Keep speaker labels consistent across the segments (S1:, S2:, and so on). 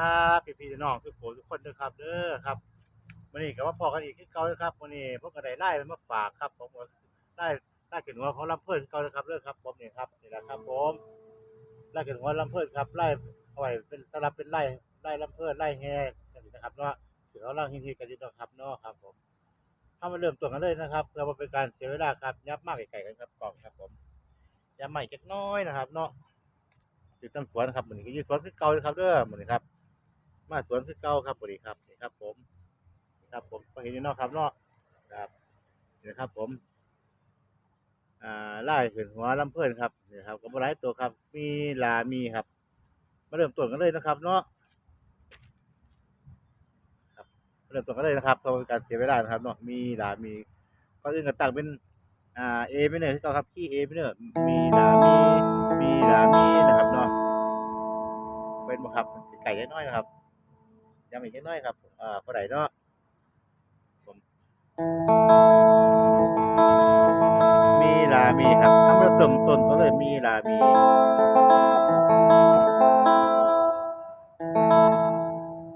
S1: ครับพี่พี่ๆน้องทุกคนทุกคนเด้อครับเด้อครับวันนี้ก็มาพอกันอีกคือเก่าเลยครับวันนี้พวกกระไดไล่มาฝากครับผมไล่ไล่ขึ้นหัวของลำเพิ่นเก่าเลยครับเด้อครับผมนี่ครับนี่แหละครับผมไล่ขึ้นหัวลำเพิ่นครับไล่เอาไว้เป็นสำหรับเป็นไล่ไล่ลำเพิ่นไล่แห่จังซี่นะครับเนาะถือเอาล่างฮิตๆกันอยู่เนะครับเนาะครับผมเข้ามาเริ่มต้นกันเลยนะครับเพื่อบ่เป็นการเสียเวลาครับยับมากไกลๆกันครับกล่องครับผมยับใหม่จักน้อยนะครับ เนาะอยู่ต้นสวนครับเหมือนก็อยู่สวนคือเก่าเลยครับเด้อมื้อนครับ มาสวนคือเก่าครับมื้อดีครับนี่ครับ ผมนี่ครับ ผมก็เห็นอยู่เนาะครับเนาะครับนี่นะครับ ผม อ่าไล่ขึ้นหัวลำเพิ่นครับนี่ครับก็บ่หลายตัวครับ มีลามีครับ มาเริ่มต้นกันเลยนะครับ เนาะครับมาเริ่มต้นกันเลยนะครับเพราะเป็นการเสียเวลานะครับเนาะมีลามีก็อื่นก็ตั้งเป็นอ่า A minor คือเก่าครับคีย์ A minor มีลามีมีลามีนะครับเนาะเป็นบ่ครับไก่จักน้อยนะครับ ยำอีกจักหน้อยครับอ่าพอได้เนาะผมมีลามีครับทำเริ่มต้นต้นก็เลยมีลามี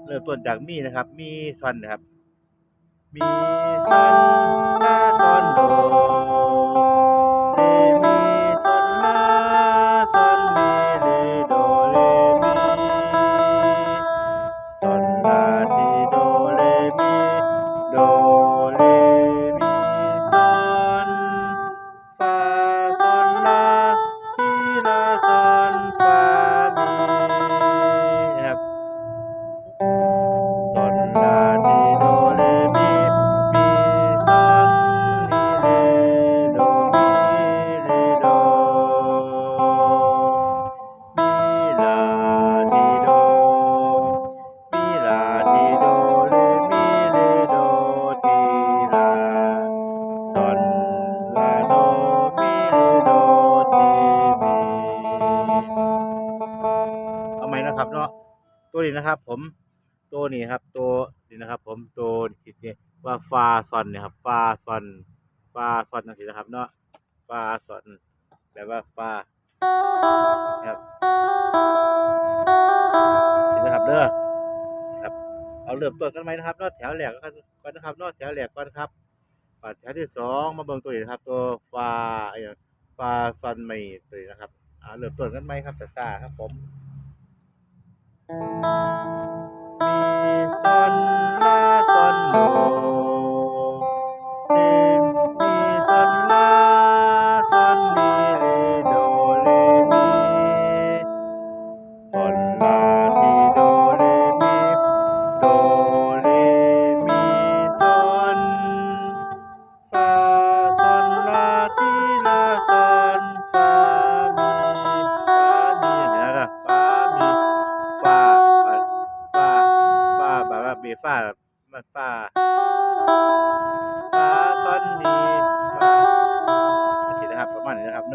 S1: เริ่มต้นจากมีนะครับ มีซอนนะครับ มีซอนลาซอนโด นะครับเนาะตัวนี้นะครับ ผมตัวนี้ครับ ตัวนี้นะครับ ผมตัวที่เรียว่าฟาซอนเนี่ยครับฟาซอนฟาซอนนั่นสินะครับ เนาะฟาซอนแปลว่าฟาครับสินะครับเด้อครับ เอาเริ่มต้นกันไหมนะครับเนาะแถวแรกก่อนก่อนนะครับเนาะแถวแรกก่อนครับอ่าแถวที่สองมาเบิ่งตัวนี้ครับ ตัวฟาไอ้ฟาซอนใหม่ตัวนี้นะครับอ่าเริ่มต้นกันไหมครับจ้าครับผม มีสนนละสันโด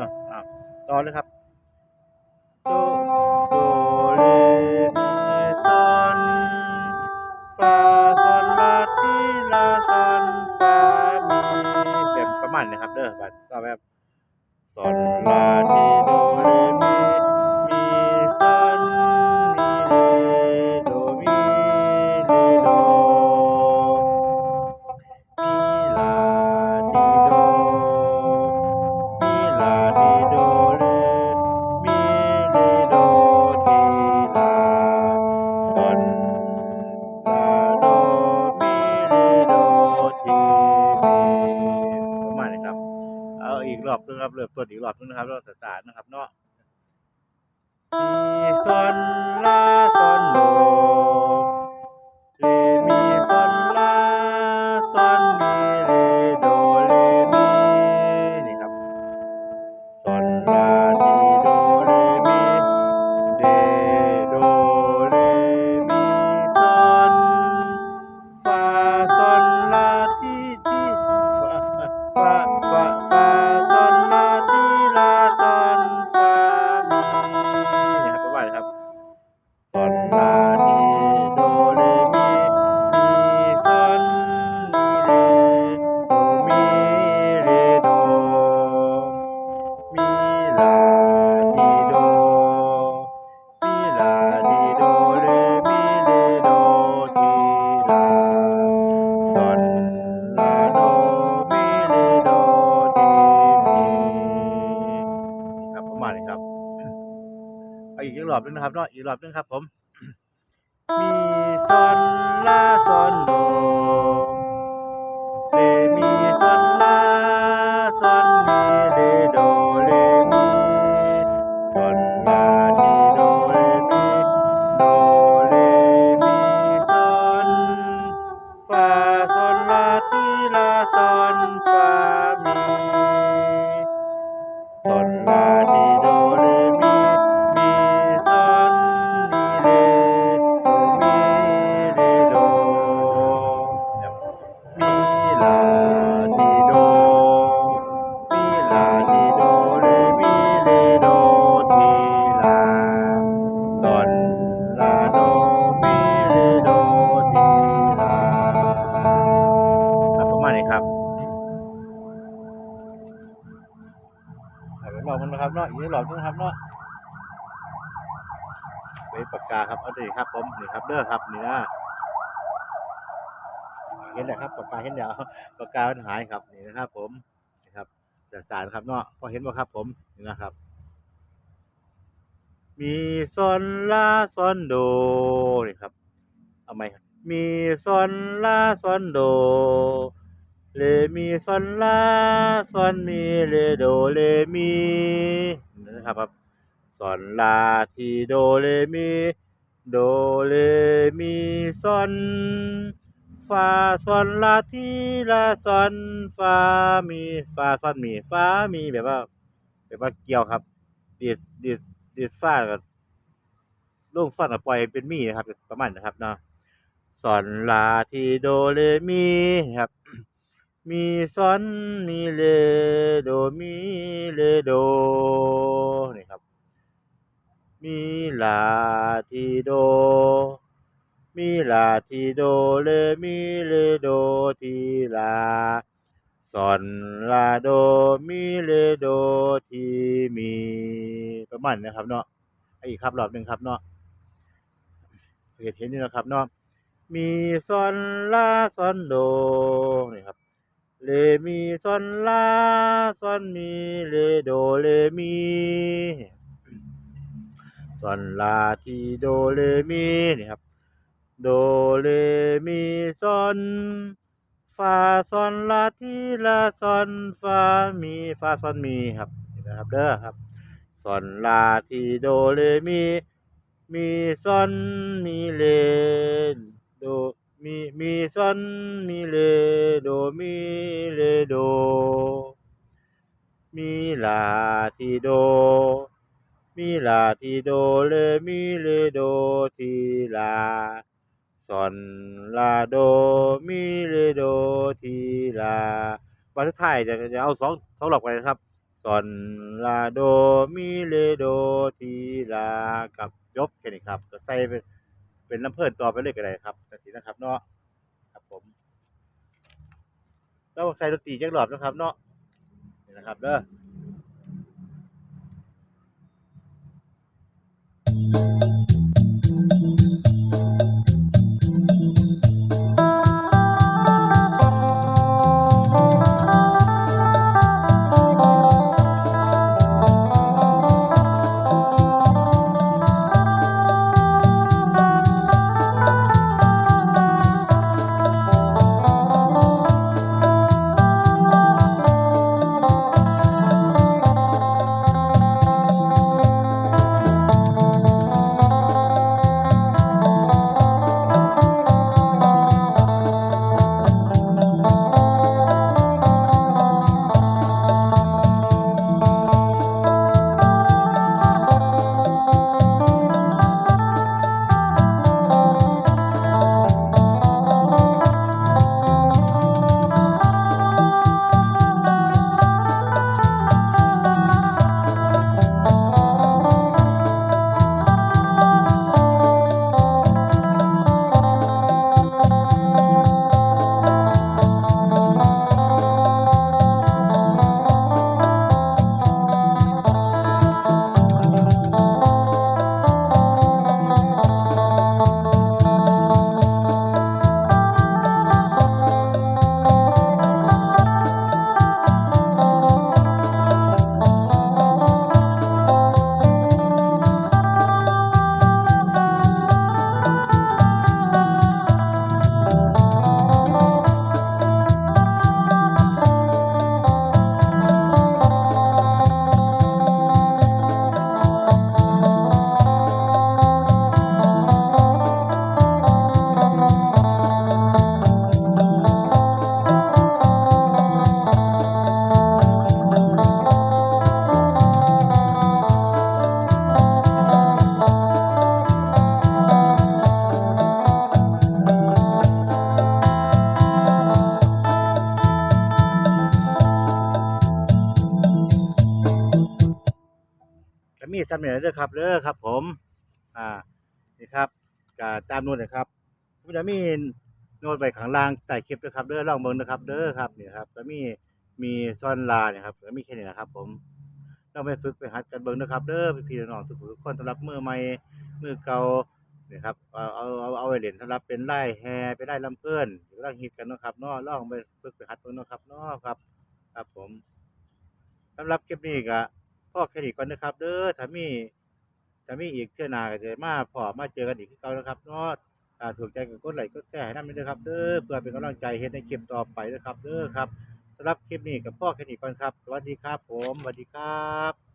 S1: นี้นะครับเนาะอ่าต่อเลยครับโดโดเรมีซอนฟาซอนลาทีลาซอนฟามีแบบประมาณนี้ครับเด้อบัดก็แบบซอนลาที อีกรอบหนึงครับ ผม มีซอนลาซอนโดเรมีซอนลาซอนมีเรโดเรมีซอนลาทีโดเรมีโดเรมีซอนฟาซอนลาทีลาซอนฟามี นะครับเนาะอีกรอบนึงครับเนาะเป็นปากกาครับเอาดีครับผมนี่ครับเด้อครับนี่นะเห็นแล้วครับปากกาเห็นแล้วปากกามันหายครับนี่นะครับ ผมนี่ครับจะสารครับเนาะพอเห็นบ่ครับ ผมนี่นะครับ มีซอนลาซอนโดนี่ครับเอาไหมมีซอนลาซอนโด เลมีซอนลาซอนมีเลโดเลมีนะครับครับซอนลาทีโดเลมีโดเลมีซอนฟาซอนลาทีลาซอนฟามีฟาซอนมีฟามีแบบว่าแบบว่าเกี่ยวครับดีดดีดดีดฟากับลูกฟ้ากับปล่อยเป็นมีนะครับประมาณนะครับเนาะซอนลาทีโดเลมีครับ มีซอนมีเลโดมีเลโดนี่ครับ มีลาทีโด มีลาทีโดเลมีเลโดทีลาซอนลาโดมีเลโดทีมีประมาณนี้นะครับเนาะอาอีกครับรอบหนึ่งครับเนาะเห็นเห็นนี่นะครับเนาะมีซอนลาซอนโดนี่ครับ เลมีซอนลาซอนมีเลโดเลมีซอนลาทีโดเลมีนี่ครับโดเลมีซอนฟาซอนลาทีลาซอนฟามีฟาซอนมีครับนี่นะครับเด้อครับซอนลาทีโดเลมีมีซอนมีเลโด มีมีซอนมีเลโดมีเลโด มีลาทีโด มีลาทีโดเลมีเลโดทีลาซอนลาโดมีเลโดทีลาวันสุดท้ายจะจะเอาสองสองหลอกไปนะครับซอนลาโดมีเลโดทีลากับจบแค่นี้ครับก็ใส่เป็น เป็นลำเพิ่นต่อไปเลยก็ได้ครับแต่สีนะครับเนาะครับผมแล้วใส่ดนตรีจักรอบนะครับเนาะนี่นะครับเด้อ ซ้ำเนี่ยเด้อครับเด้อครับ ผมอ่านี่ครับก็ตามนู้นนะครับผมจะมีโน้ตไว้ข้างล่างใต้คลิปด้วยครับเด้อลองเบิ่งนะครับเด้อครับนี่ครับก็มีมีซ่อนลาเนี่ยครับก็มีแค่นี้นะครับ ผมลองไปฝึกไปหัดกันเบิ่งนะครับเด้อพี่น้องทุกคนสำหรับมือใหม่มือเก่านี่ครับเอาเอาเอาเอาไว้เล่นสำหรับเป็นไล่แฮเป็นไล่ลำเพิ่อนที่กำลังฮิตกันนะครับเนาะลองไปฝึกไปหัดเบิ่งนะครับเนาะครับ ครับผมสำหรับคลิปนี้ก็ พ่อแค่นี้ก่อนนะครับ เด้อถ้ามีถ้ามีอีกเทื่อหน้าก็จะมาพอมาเจอกันอีกคือเก่านะครับเนาะถ้าถูกใจก็กดไลค์กดแชร์ให้นำด้วยนะครับ เด้อเพื่อเป็นกำลังใจเฮ็ดในคลิปต่อไปนะครับ เด้อครับสำหรับคลิปนี้กับพ่อแค่นี้ก่อนครับ สวัสดีครับ ผมสวัสดีครับ